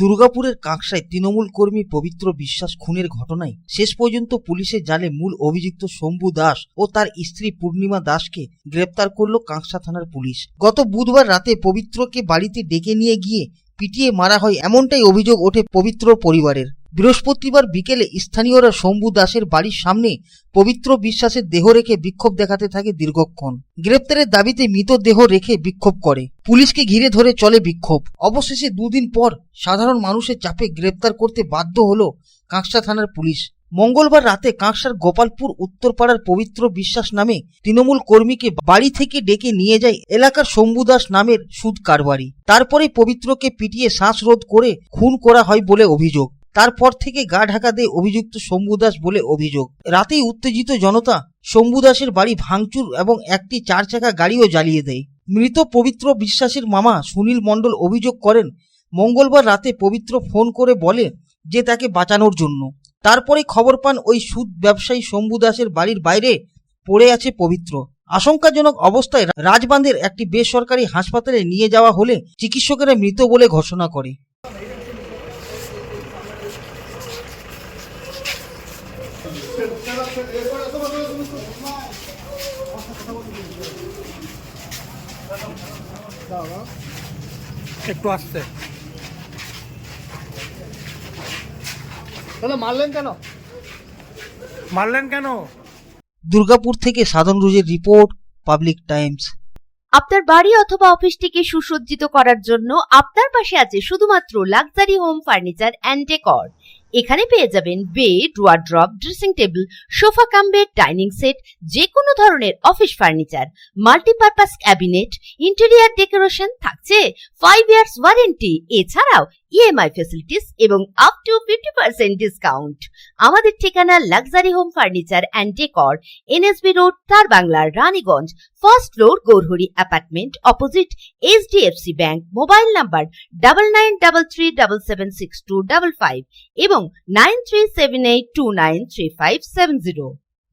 দুর্গাপুরের কাঁকসায় তৃণমূল কর্মী পবিত্র বিশ্বাস খুনের ঘটনায় শেষ পর্যন্ত পুলিশের জালে মূল অভিযুক্ত শম্ভু দাস ও তার স্ত্রী পূর্ণিমা দাসকে গ্রেপ্তার করল কাঁকসা থানার পুলিশ। গত বুধবার রাতে পবিত্রকে বাড়িতে ডেকে নিয়ে গিয়ে পিটিয়ে মারা হয় এমনটাই অভিযোগ ওঠে পবিত্র পরিবারের। বৃহস্পতিবার বিকেলে স্থানীয়রা শম্ভু দাসের বাড়ির সামনে পবিত্র বিশ্বাসের দেহ রেখে বিক্ষোভ দেখাতে থাকে দীর্ঘক্ষণ। গ্রেপ্তারের দাবিতে মৃতদেহ রেখে বিক্ষোভ করে। পুলিশকে ঘিরে ধরে চলে বিক্ষোভ। অবশেষে দুদিন পর সাধারণ মানুষের চাপে গ্রেপ্তার করতে বাধ্য হলো কাঁকসা থানার পুলিশ। মঙ্গলবার রাতে কাঁকসার গোপালপুর উত্তরপাড়ার পবিত্র বিশ্বাস নামে তৃণমূল কর্মীকে বাড়ি থেকে ডেকে নিয়ে যায় এলাকার শম্ভু দাস নামের সুদ কারবারি। তারপরে পবিত্রকে পিটিয়ে শ্বাসরোধ করে খুন করা হয় বলে অভিযোগ। তারপর থেকে গা ঢাকা দিয়ে অভিযুক্ত শম্ভু দাস বলে অভিযোগ। রাতেই উত্তেজিত জনতা শম্ভু দাসের বাড়ি ভাঙচুর এবং একটি চার চাকা গাড়িও জ্বালিয়ে দেয়। মৃত পবিত্র বিশ্বাসের মামা সুনীল মণ্ডল অভিযোগ করেন, মঙ্গলবার রাতে পবিত্র ফোন করে বলে যে তাকে বাঁচানোর জন্য। তারপরে খবর পান ওই সুদ ব্যবসায়ী শম্ভু দাসের বাড়ির বাইরে পড়ে আছে পবিত্র। আশঙ্কাজনক অবস্থায় রাজবাঁধের একটি বেসরকারি হাসপাতালে নিয়ে যাওয়া হলে চিকিৎসকেরা মৃত বলে ঘোষণা করে। একটু আসতে দাদা মারলেন কেন? মারলেন কেন? দুর্গাপুর থেকে সাধন রুজের রিপোর্ট পাবলিক টাইমস। আপনার বাড়ি অথবা অফিসটিকে সুসজ্জিত করার জন্য আপনার পাশে আছে শুধুমাত্র luxury home furniture and decor. এখানে পেয়ে যাবেন bed wardrobe dressing table sofa cum bed dining set যে কোনো ধরনের office furniture multipurpose cabinet interior decoration থাকছে ফাইভ ইয়ার্স ওয়ারেন্টি এছাড়াও ইএমআই ফেসিলিটিস এবং up to fifty percent discount আমাদের ঠিকানা luxury home furniture and decor NSB road তার বাংলার Raniganj first floor Gourhari apartment opposite HDFC bank mobile number double nine double three double seven six two double five এবং nine three seven eight two nine three five seven zero